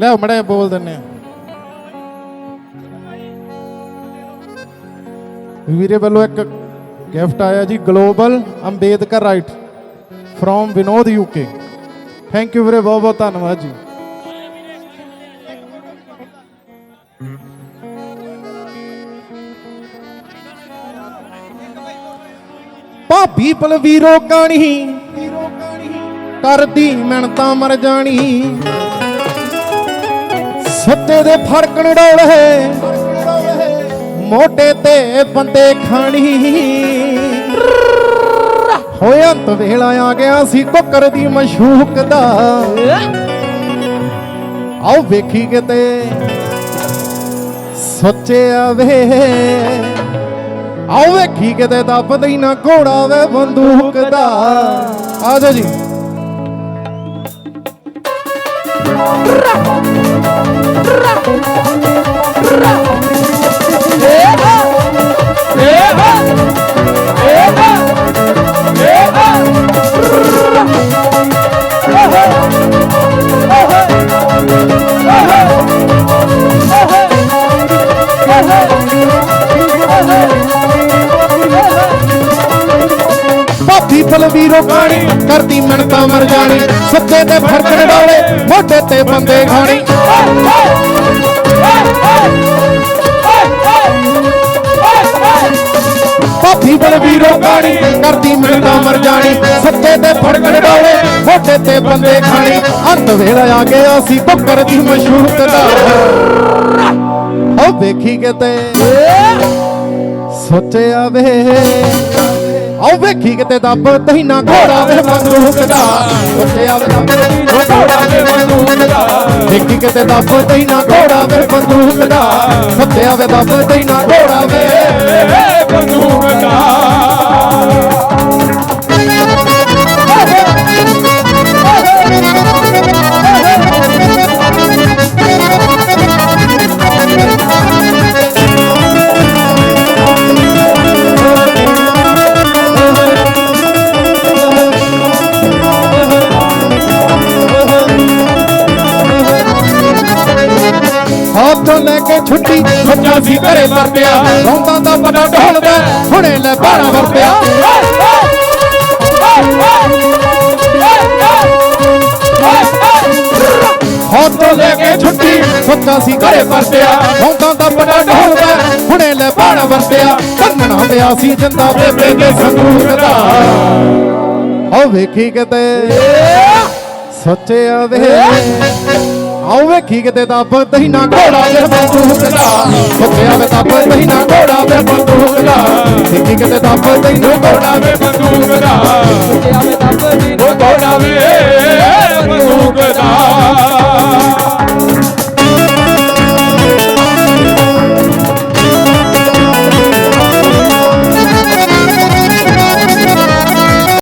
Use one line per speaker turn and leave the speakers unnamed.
ਲੈ ਮੜੇ ਬੋਲ ਦਿੰਨੇ ਆ। ਵੀਰੇ ਵੱਲੋਂ ਇੱਕ ਗਿਫਟ ਆਇਆ ਜੀ global Ambedkarite from Vinod UK thank you ਵੀਰੇ ਬਹੁਤ ਬਹੁਤ ਧੰਨਵਾਦ ਜੀ। ਭਾਬੀ ਬਲਵੀਰੋ ਕਾਣੀ, ਕਰਦੀ ਮਿਹਨਤਾਂ ਮਰ ਜਾਣੀ। ਸੱਤੇ ਦੇ ਫੜਕਣ ਡੋਲੇ ਮੋਢੇ ਤੇ ਬੰਦੇ ਖਾਣੀ। ਹੋਇਆ ਅੰਤ ਵੇਲਾ ਆ ਗਿਆ ਸੀ, ਕੁੱਕਰ ਦੀ ਮਸ਼ੂਕ ਦਾ। ਆਓ ਵੇਖੀ ਕਿਤੇ। ਸੋਚਿਆ ਵੇ। ਆਓ ਵੇਖੀ ਕਿਤੇ ਦੱਬਦਾ ਹੀ ਨਾ ਘੋੜਾ ਵੇ ਬੰਦੂਕ ਦਾ। ਆਜੋ ਜੀ। ਭਾਬੀ ਬਲਵੀਰੋ ਕਾਣੀ ਕਰਦੀ ਮਿਹਨਤਾਂ ਮਰ ਜਾਣੀ ਸੱਤੇ ਤੇ ਫੜਕਣ ਡੋਲੇ ਮੋਢੇ ਤੇ ਬੰਦੇ ਖਾਣੀ। ਭਾਬੀ ਬਲਵੀਰੋ ਕਰਦੀ ਮਿਹਨਤਾਂ ਮਰ ਜਾਣੀ। ਸੱਤੇ ਤੇ ਫੜਕਣ ਡੋਲੇ ਮੋਢੇ ਤੇ ਬੰਦੇ ਖਾਣੀ। ਅੰਤ ਵੇਲਾ ਆ ਗਿਆ ਸੀ ਕੁੱਕਰ ਦੀ ਮਸ਼ਹੂਰ ਦਾ ਉਹ ਵੇਖੀ ਕਿਤੇ? ਸੋਚਿਆ ਵੇ। ਆਓ ਵੇਖੀ ਕਿਤੇ ਦੱਬ ਤਹੀਂ ਨਾ ਘੋੜਾ ਵੇ ਬੰਦੂਕ ਦਾ ਸੋਚਿਆ ਵੇ ਘੋੜਾ ਵੇ ਬੰਦੂਕ ਦਾ ਵੇਖੀ ਕਿਤੇ ਦੱਬ ਤਹੀਂ ਨਾ ਘੋੜਾ ਵੇ ਬੰਦੂਕ ਦਾ ਸੋਚਿਆ ਵੇ ਦੱਬ ਤਹੀਂ ਘੋੜਾ ਵੇ ਬੰਦੂਕ ਦਾ Oh, ਹੱਥੋਂ ਲੈ ਕੇ ਛੁੱਟੀ ਸੱਚਾ ਸੀ ਘਰੇ ਵਰਤਿਆ। ਰੌਂਦਾ ਦਾ ਬੜਾ ਢੋਲਦਾ ਹੁਣੇ ਲੈ ਬਾਣਾ ਵਰਤਿਆ। ਹੱਥੋਂ ਲੈ ਕੇ ਛੁੱਟੀ ਸੱਚਾ ਸੀ ਘਰੇ ਵਰਤਿਆ। ਰੌਂਦਾ ਦਾ ਬੜਾ ਢੋਲਦਾ ਹੁਣੇ ਲੈ ਬਾਣਾ ਵਰਤਿਆ। ਕੰਨਣਾ ਪਿਆ ਸੀ ਜਿੰਦਾ ਬੇਬੇ ਦੇ ਸੰਦੂਕ ਦਾ। ਉਹ ਵੇਖੀ ਕਿਤੇ ਸੱਚਿਆ ਵੇ। ਆਓ ਵੇਖੀ ਕਿਤੇ ਦੱਬ ਤਹੀਂ ਨਾ ਘੋੜਾ ਵੇ ਬੰਦੂਕ ਦਾ ਸੱਚਿਆ ਵੇ ਦੱਬ ਤਹੀਂ ਨਾ ਘੋੜਾ ਵੇ ਬੰਦੂਕ ਦਾ ਵੇਖੀ ਕਿਤੇ ਦੱਬ ਤਹੀਂ ਨਾ ਘੋੜਾ ਵੇ